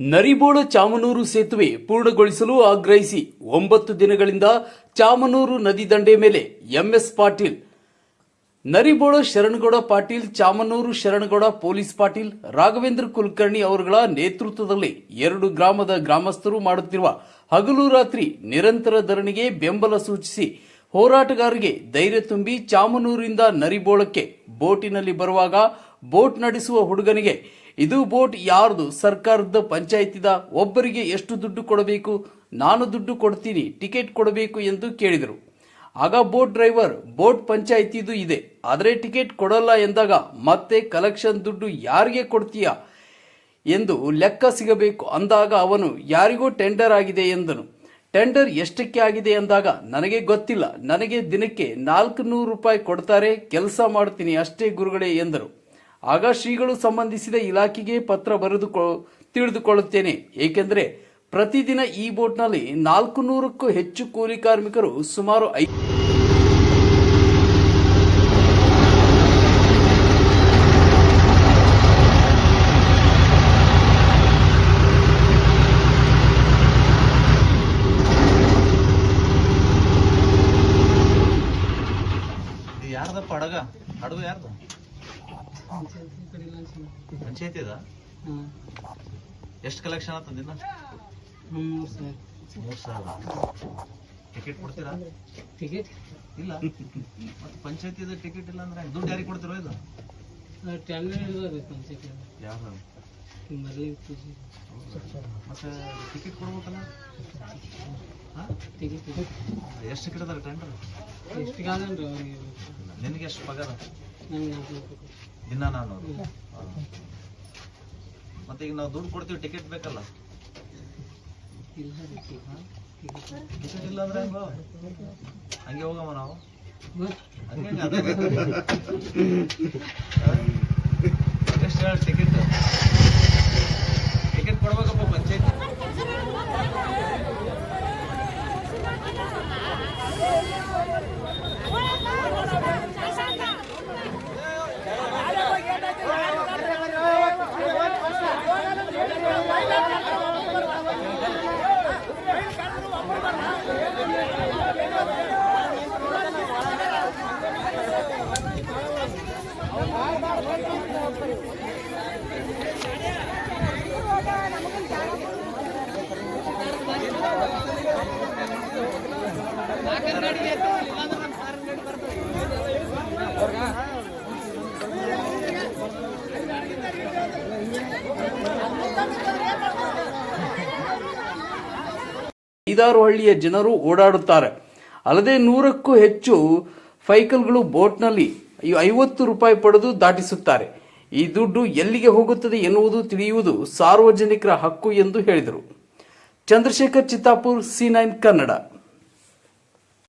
ನರಿಬೋಳ ಚಾಮನೂರು ಸೇತುವೆ ಪೂರ್ಣಗೊಳಿಸಲು ಆಗ್ರಹಿಸಿ ಒಂಬತ್ತು ದಿನಗಳಿಂದ ಚಾಮನೂರು ನದಿ ದಂಡೆ ಮೇಲೆ ಎಂಎಸ್ ಪಾಟೀಲ್, ನರಿಬೋಳ ಶರಣಗೌಡ ಪಾಟೀಲ್, ಚಾಮನೂರು ಶರಣಗೌಡ ಪೊಲೀಸ್ ಪಾಟೀಲ್, ರಾಘವೇಂದ್ರ ಕುಲಕರ್ಣಿ ಅವರುಗಳ ನೇತೃತ್ವದಲ್ಲಿ ಎರಡು ಗ್ರಾಮದ ಗ್ರಾಮಸ್ಥರು ಮಾಡುತ್ತಿರುವ ಹಗಲು ರಾತ್ರಿ ನಿರಂತರ ಧರಣಿಗೆ ಬೆಂಬಲ ಸೂಚಿಸಿ ಹೋರಾಟಗಾರರಿಗೆ ಧೈರ್ಯ ತುಂಬಿ ಚಾಮನೂರಿಂದ ನರಿಬೋಳಕ್ಕೆ ಬೋಟಿನಲ್ಲಿ ಬರುವಾಗ ಬೋಟ್ ನಡೆಸುವ ಹುಡುಗನಿಗೆ ಇದು ಬೋಟ್ ಯಾರ್ದು? ಸರ್ಕಾರದ ಪಂಚಾಯತಿದ ಒಬ್ಬರಿಗೆ ಎಷ್ಟು ದುಡ್ಡು ಕೊಡಬೇಕು? ನಾನು ದುಡ್ಡು ಕೊಡ್ತೀನಿ, ಟಿಕೆಟ್ ಕೊಡಬೇಕು ಎಂದು ಕೇಳಿದರು. ಆಗ ಬೋಟ್ ಡ್ರೈವರ್, ಬೋಟ್ ಪಂಚಾಯಿತಿದು ಇದೆ. ಆದರೆ ಟಿಕೆಟ್ ಕೊಡಲ್ಲ ಎಂದಾಗ ಮತ್ತೆ ಕಲೆಕ್ಷನ್ ದುಡ್ಡು ಯಾರಿಗೆ ಕೊಡ್ತೀಯ ಎಂದು ಲೆಕ್ಕ ಸಿಗಬೇಕು ಅಂದಾಗ ಅವನು, ಯಾರಿಗೂ ಟೆಂಡರ್ ಆಗಿದೆ ಎಂದನು. ಟೆಂಡರ್ ಎಷ್ಟಕ್ಕೆ ಆಗಿದೆ ಎಂದಾಗ, ನನಗೆ ಗೊತ್ತಿಲ್ಲ. ನನಗೆ ದಿನಕ್ಕೆ ನಾಲ್ಕು ನೂರು ರೂಪಾಯಿ ಕೊಡ್ತಾರೆ, ಕೆಲಸ ಮಾಡ್ತೀನಿ ಅಷ್ಟೇ ಗುರುಗಳೇ ಎಂದರು. ಆಗ ಶ್ರೀಗಳು ಸಂಬಂಧಿಸಿದ ಇಲಾಖೆಗೆ ಪತ್ರ ಬರೆದು ತಿಳಿದುಕೊಳ್ಳುತ್ತೇನೆ. ಏಕೆಂದರೆ ಪ್ರತಿದಿನ ಈ ಬೋಟ್ನಲ್ಲಿ ನಾಲ್ಕು ನೂರಕ್ಕೂ ಹೆಚ್ಚು ಕೂಲಿ ಕಾರ್ಮಿಕರು ಸುಮಾರು ಐ ಯಾರ್ದಪ್ಪ ಹಡಗ ಹಡಗು ಯಾರ್ದು? ಪಂಚಾಯತಿ ಅದ ಎಷ್ಟು ಕಲೆಕ್ಷನ್ ಆತ ದಿನ ಮೂರ್ ಸಾವಿರ. ಟಿಕೆಟ್ ಕೊಡ್ತೀರಾ? ಟಿಕೆಟ್ ಇಲ್ಲ. ಮತ್ತೆ ಪಂಚಾಯತಿದ ಟಿಕೆಟ್ ಇಲ್ಲ ಅಂದ್ರೆ ದುಡ್ಡು ಯಾರಿಗೆ ಕೊಡ್ತೀರೋ ಇದು? ಟೆಂಡರ್ ಹಿಡಿದವ್ರಿ ಪಂಚಾಯತಿ ಯಾರು? ಮತ್ತೆ ಟಿಕೆಟ್ ಕೊಡ್ಬೇಕಲ್ಲ? ಹಾ? ಟಿಕೆಟ್ ಎಷ್ಟು ಟಿಕೆಟ್ ಅದಾರ ಟೆಂಡರ್ ಎಷ್ಟು ನಿನಗೆ ಎಷ್ಟು ಪಗಾರ. ನಾಲ್ಕು ದಿನ ನಾನು ಮತ್ತೆ ಈಗ ನಾವು ದುಡ್ಡು ಕೊಡ್ತೀವಿ ಟಿಕೆಟ್ ಬೇಕಲ್ಲ? ಟಿಕೆಟ್ ಇಲ್ಲ ಅಂದ್ರೆ ಹೆಂಗೋ? ಹಂಗೆ ಹೋಗಮ್ಮ ನಾವು. ಎಷ್ಟು ಹೇಳಿ ಟಿಕೆಟ್ ಟಿಕೆಟ್ ಕೊಡ್ಬೇಕಪ್ಪ, ಪಂಚಾಯತ್. ಐದಾರು ಹಳ್ಳಿಯ ಜನರು ಓಡಾಡುತ್ತಾರೆ. ಅಲ್ಲದೆ ನೂರಕ್ಕೂ ಹೆಚ್ಚು ಫೈಕಲ್ಗಳು ಬೋಟ್ನಲ್ಲಿ ಐವತ್ತು ರೂಪಾಯಿ ಪಡೆದು ದಾಟಿಸುತ್ತಾರೆ. ಈ ದುಡ್ಡು ಎಲ್ಲಿಗೆ ಹೋಗುತ್ತದೆ ಎನ್ನುವುದು ತಿಳಿಯುವುದು ಸಾರ್ವಜನಿಕರ ಹಕ್ಕು ಎಂದು ಹೇಳಿದರು. Chandrashekhar Chittapur, C nine Kannada.